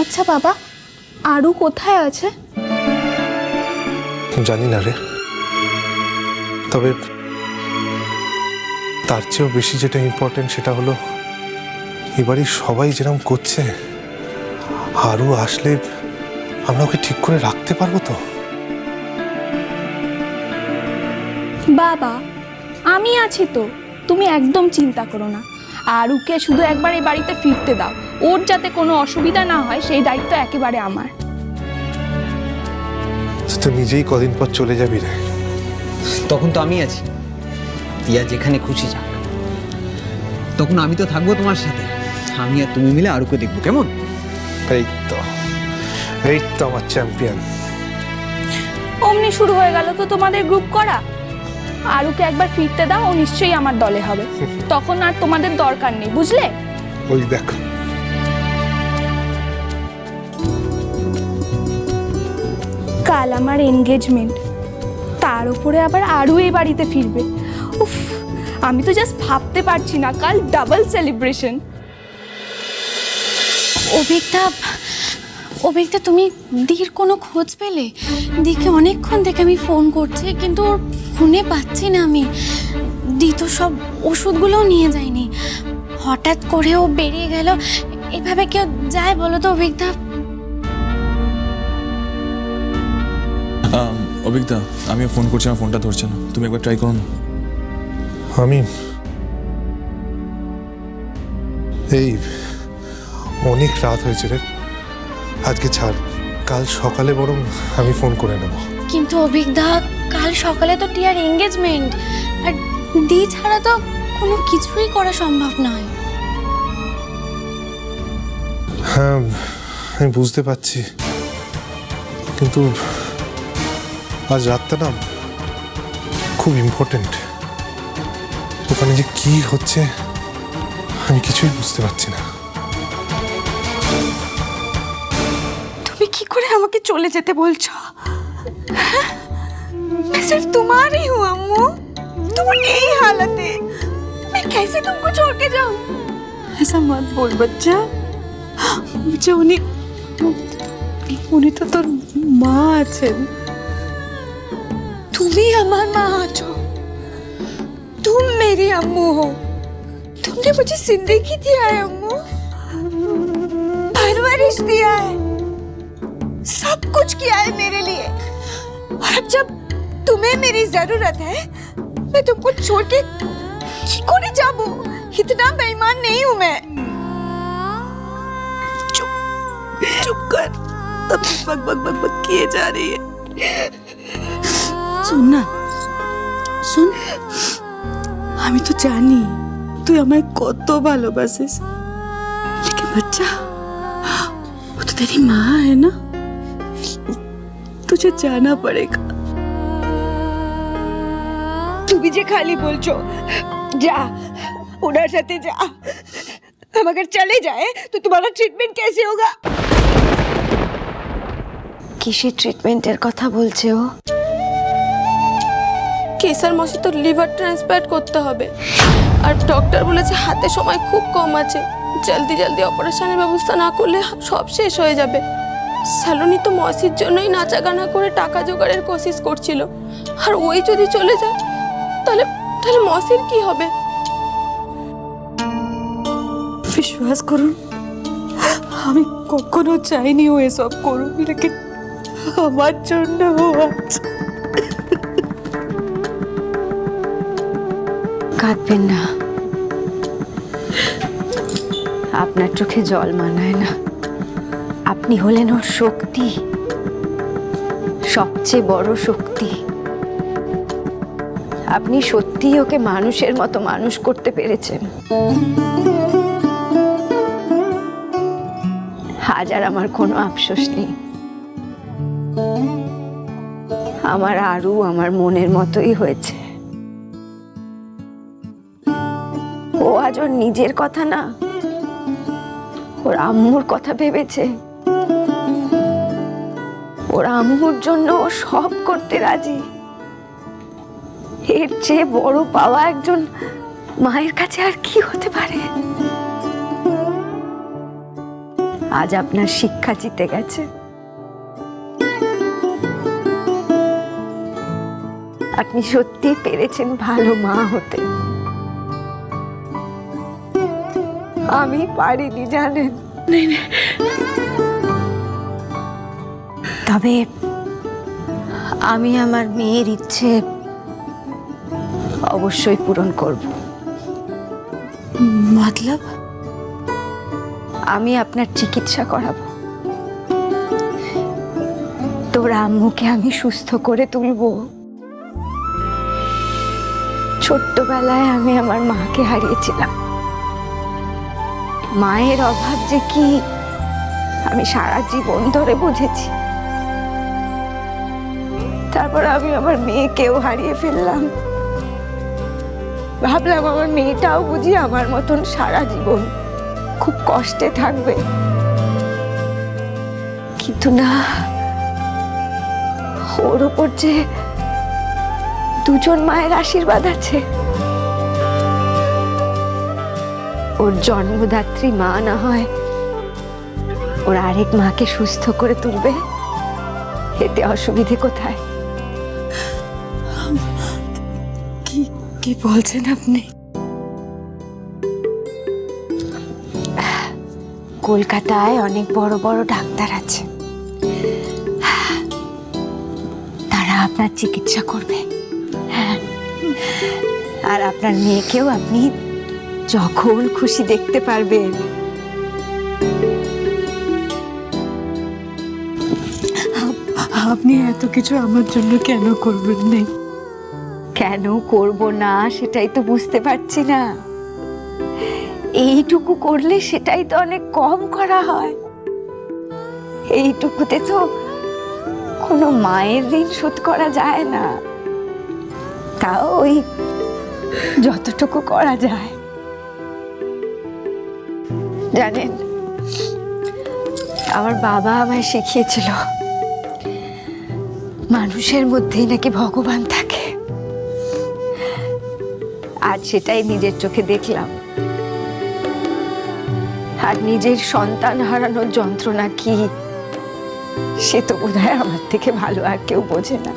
আচ্ছা বাবা আরু কোথায় আছে? জানি না রে। তবে তার চেয়েও বেশি যেটা ইম্পর্টেন্ট সেটা হলো এবারই সবাই যেরকম করছে আরও আসলে আমরা ওকে ঠিক করে রাখতে পারব তো? বাবা আমি আছি তো। তুমি একদম চিন্তা করো না। আরুকে শুধু একবার এই বাড়িতে ফিরতে দাও। ওর যাতে কোনো অসুবিধা না হয় সেই দায়িত্ব একেবারে আমার। তুই তো নিজেই কদিন পর চলে যাবি রে। তখন তো আমি আছি। টিয়া যেখানে খুশি যাক। তখন আমি তো থাকব তোমার সাথে। আমি আর তুমি মিলে আরুকে দেখব কেমন? এই তো এই তো আমার চ্যাম্পিয়ন অমনি শুরু হয়ে গেল তো তোমাদের গ্রুপ করা। আরুকে একবার ফিরতে দাও ও নিশ্চয়ই আমার দলে হবে। তখন আর তোমাদের দরকার নেই বুঝলে? ওই দেখো কাল আমার এনগেজমেন্ট তার উপরে আবার আরও এই বাড়িতে ফিরবে। উফ, আমি তো জাস্ট ভাবতে পারছি না, কাল ডাবল সেলিব্রেশন অভিকদা অভিকদা, তুমি দির কোনো খোঁজ পেলে? দিকে অনেকক্ষণ থেকে আমি ফোন করছি, কিন্তু ওর ফোনে পাচ্ছি না আমি। দি তো সব ওষুধগুলোও নিয়ে যায়নি। হঠাৎ করে ও বেরিয়ে গেল। এভাবে কেউ যায় বলো তো অভিকদা? অভিজ্ঞতা আমিও ফোন করছি আমার ফোনটা ধরছে না। তুমি একবার ট্রাই করো না। আমি? এই অনেক রাত হয়েছে রে। আজকে ছাড় কাল সকালে বরং আমি ফোন করে নেব। কিন্তু অভিকদা কাল সকালে তো টিয়ার এঙ্গেজমেন্ট আর দি ছাড়া তো কোনো কিছুই করা সম্ভব নয়। হ্যাঁ আমি বুঝতে পারছি। কিন্তু আজ রাতটা না খুব ইম্পর্টেন্ট ওখানে যে কি হচ্ছে আমি কিছুই বুঝতে পারছি না তুমি কি করে আমাকে চলে যেতে বলছো হ্যাঁ? मैं सिर्फ तुम्हारी हूँ अम्मू तुम यही हालत है मैं कैसे तुमको छोड़ के जाऊँ ऐसा मत बोल बच्चा मुझे उन्हें উনি তো তোর মা আছেন তুমি আমার মা আছো तुम मेरी अम्मू हो तुमने मुझे जिंदगी दिया है अम्मू परवरिश दिया है सब कुछ किया है मेरे लिए और अब जब तुम्हें मेरी जरूरत है मैं तुमको छोड़ के की करे जाबू इतना बेईमान नहीं हूं मैं चुप चुप कर तब से बक बक बक बक किए जा रही है सुन ना শুন আমি তো জানি তুই আমায় কত ভালোবাসিস लेकिन बच्चा वो तो तेरी माँ है ना तुझे जाना पड़ेगा তুমি যে খালি বলছো যা ওনার সাথে যা हम अगर चले जाए तो तुम्हारा ट्रीटमेंट कैसे होगा কিসের ট্রিটমেন্টের কথা বলছে ও কেসার মাসে তো লিভার ট্রান্সপ্লান্ট করতে হবে। আর ডক্টর বলেছে হাতে সময় খুব কম আছে। জলদি জলদি অপারেশনের ব্যবস্থা না করলে সব শেষ হয়ে যাবে। স্যালোনি তো মসির জন্যই নাচা গানা করে টাকা জোগাড়ের কোশিশ করছিল। আর ওই যদি চলে যায়, তাহলে তাহলে মসির কি হবে? বিশ্বাস করুন, আমি কখনো চাইনি ও এসব করুক লেকিন আমার জন্য কাঁদবেন না। আপনার চোখে জল মানায় না। আপনি হলেন ওর শক্তি। সবচেয়ে বড় শক্তি। আপনি সত্যিই ওকে মানুষের মতো মানুষ করতে পেরেছেন। হাজার আমার কোনো আফসোস নেই। আমার আরও আমার মনের মতোই হয়েছে। ওর নিজের কথা না? ওর আম্মুর কথা ভেবেছে। ওর আম্মুর জন্য সব করতে রাজি। এর চেয়ে বড় পাওয়া একজন মায়ের কাছে আর কি হতে পারে? আজ আপনার শিক্ষা জিতে গেছে। আপনি সত্যি পেরেছেন ভালো মা হতে। আমি পারিনি জানেন। তবে আমি আমার মেয়ের ইচ্ছে অবশ্যই পূরণ করব। মতলব? আমি আপনার চিকিৎসা করাবো। তোর আম্মুকে আমি সুস্থ করে তুলবো। ছোট্টবেলায় আমি আমার মাকে হারিয়েছিলাম। মায়ের অভাব যে কি, আমি সারা জীবন ধরে বুঝেছি। তারপর আমি আমার মেয়েকেও হারিয়ে ফেললাম। ভাবলাম আমার মেয়েটাও বুঝি আমার মতন সারা জীবন খুব কষ্টে থাকবে। কিন্তু না, ওর ওপর যে দুজন মায়ের আশীর্বাদ আছে ওর জন্মদাত্রী মা না হয়, ওর আরেক মাকে সুস্থ করে তুলবে? এতে অসুবিধে কোথায়? কি বলছেন আপনি? কলকাতায় অনেক বড় বড় ডাক্তার আছে। তারা আপনার চিকিৎসা করবে। হ্যাঁ। আর আপনার মেয়েকেও আপনি যখন খুশি দেখতে পারবেন। আপনি এত কিছু আমার জন্য কেন করবেন না? কেন করব না সেটাই তো বুঝতে পারছি না। এইটুকু করলে সেটাই তো অনেক কম করা হয়। এইটুকুতে তো কোনো মায়ের ঋণ শোধ করা যায় না। তাও ওই যতটুকু করা যায়। জানেন, আমার বাবা আমায় শিখিয়েছিল, মানুষের মধ্যেই নাকি ভগবান থাকে। আজ সেটাই নিজের চোখে দেখলাম। আর নিজের সন্তান হারানোর যন্ত্রণা কি, সে তো বোধহয় আমার থেকে ভালো আর কেউ বোঝে না।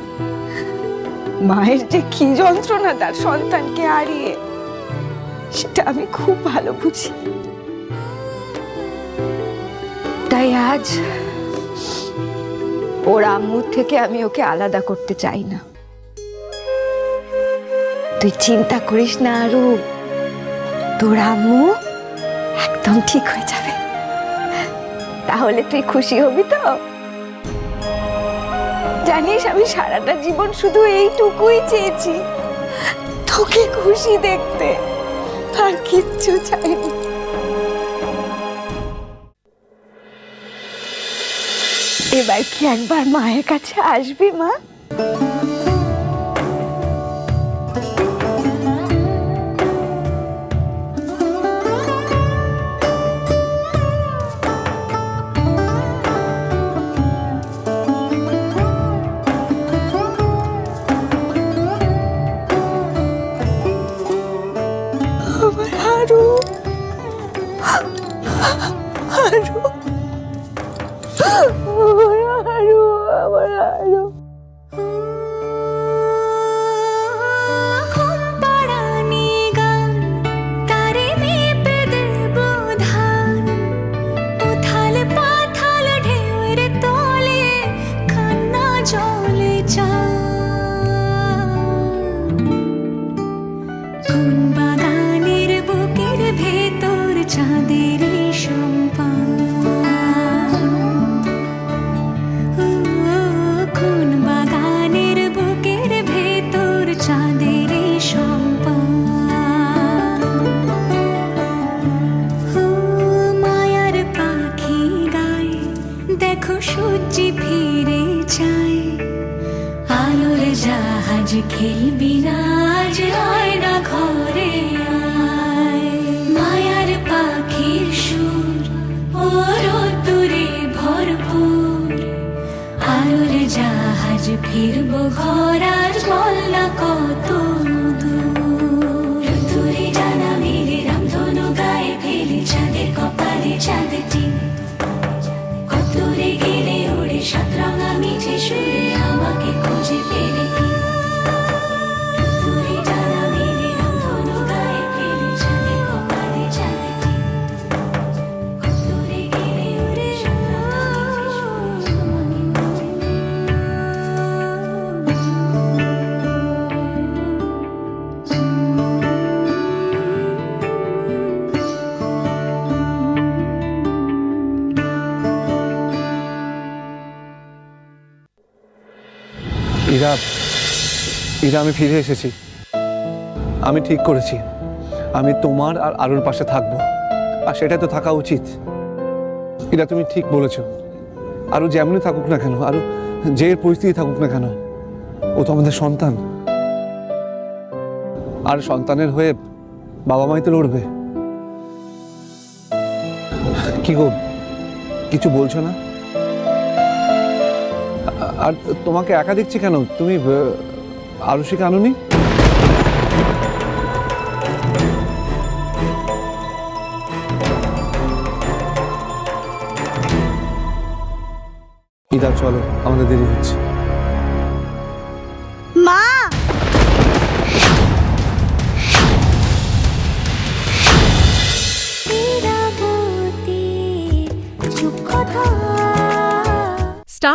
মায়ের যে কি যন্ত্রণা তার সন্তানকে হারিয়ে, সেটা আমি খুব ভালো বুঝি। তাই আজ। ওর আম্মুর থেকে আমি ওকে আলাদা করতে চাই না। তুই চিন্তা করিস না, আরু। তোর আম্মু একদম ঠিক হয়ে যাবে। তাহলে তুই খুশি হবি তো? জানিস আমি সারাটা জীবন শুধু এইটুকুই চেয়েছি। তোকে খুশি দেখতে। আর কিচ্ছু চাইনি। এবার কি একবার মায়ের কাছে আসবি মা? চাঁদের কোন বাগানের বুকের ভেতর চাঁদের মায়ার পাখি দেখো ফিরে যায় জাহাজ হয় না ঘরে। জাহাজ ফিরব ঘর আর বল না কত ইরা আমি ফিরে এসেছি। আমি ঠিক করেছি। আমি তোমার আর আরুর পাশে থাকব। আর সেটাই তো থাকা উচিত। এটা তুমি ঠিক বলেছ। আরও যেমনই থাকুক না কেন আরও যে পরিস্থিতি থাকুক না কেন, ও তো আমাদের সন্তান। আর সন্তানের হয়ে বাবা মাই তো লড়বে। কি গো, কিছু বলছো না? আর তোমাকে একা দেখছি কেন? তুমি আরুষিকে কাননি ইদা চলো আমাদের দেরি হচ্ছে।